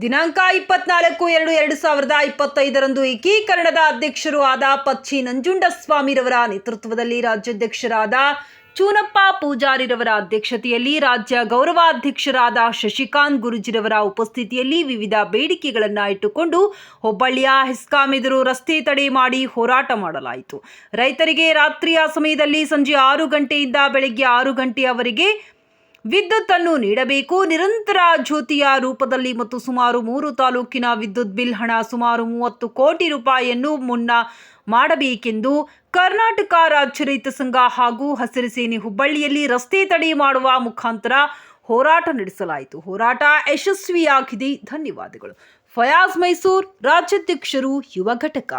ದಿನಾಂಕ ಇಪ್ಪತ್ನಾಲ್ಕು ಎರಡು ಎರಡು ಸಾವಿರದ ಇಪ್ಪತ್ತೈದರಂದು ಏಕೀಕರಣದ ಅಧ್ಯಕ್ಷರು ಆದ ಪಚ್ಚಿ ನಂಜುಂಡಸ್ವಾಮಿರವರ ನೇತೃತ್ವದಲ್ಲಿ ರಾಜ್ಯಾಧ್ಯಕ್ಷರಾದ ಚೂನಪ್ಪ ಪೂಜಾರಿರವರ ಅಧ್ಯಕ್ಷತೆಯಲ್ಲಿ ರಾಜ್ಯ ಗೌರವಾಧ್ಯಕ್ಷರಾದ ಶಶಿಕಾಂತ್ ಗುರುಜಿರವರ ಉಪಸ್ಥಿತಿಯಲ್ಲಿ ವಿವಿಧ ಬೇಡಿಕೆಗಳನ್ನು ಇಟ್ಟುಕೊಂಡು ಹುಬ್ಬಳ್ಳಿಯ ಹೆಸ್ಕಾಂ ಎದುರು ರಸ್ತೆ ತಡೆ ಮಾಡಿ ಹೋರಾಟ ಮಾಡಲಾಯಿತು. ರೈತರಿಗೆ ರಾತ್ರಿಯ ಸಮಯದಲ್ಲಿ ಸಂಜೆ ಆರು ಗಂಟೆಯಿಂದ ಬೆಳಗ್ಗೆ ಆರು ಗಂಟೆಯವರೆಗೆ ವಿದ್ಯುತ್ ಅನ್ನು ನೀಡಬೇಕು. ನಿರಂತರ ಜ್ಯೋತಿಯ ರೂಪದಲ್ಲಿ ಮತ್ತು ಸುಮಾರು ಮೂರು ತಾಲೂಕಿನ ವಿದ್ಯುತ್ ಬಿಲ್ ಹಣ ಸುಮಾರು ಮೂವತ್ತು ಕೋಟಿ ರೂಪಾಯಿಯನ್ನು ಮುನ್ನ ಮಾಡಬೇಕೆಂದು ಕರ್ನಾಟಕ ರಾಜ್ಯ ರೈತ ಸಂಘ ಹಾಗೂ ಹಸಿರು ಸೇನೆ ಹುಬ್ಬಳ್ಳಿಯಲ್ಲಿ ರಸ್ತೆ ತಡೆ ಮಾಡುವ ಮುಖಾಂತರ ಹೋರಾಟ ನಡೆಸಲಾಯಿತು. ಹೋರಾಟ ಯಶಸ್ವಿಯಾಗಿದೆ. ಧನ್ಯವಾದಗಳು. ಫಯಾಜ್ ಮೈಸೂರ್ ರಾಜ್ಯಾಧ್ಯಕ್ಷರು, ಯುವ ಘಟಕ.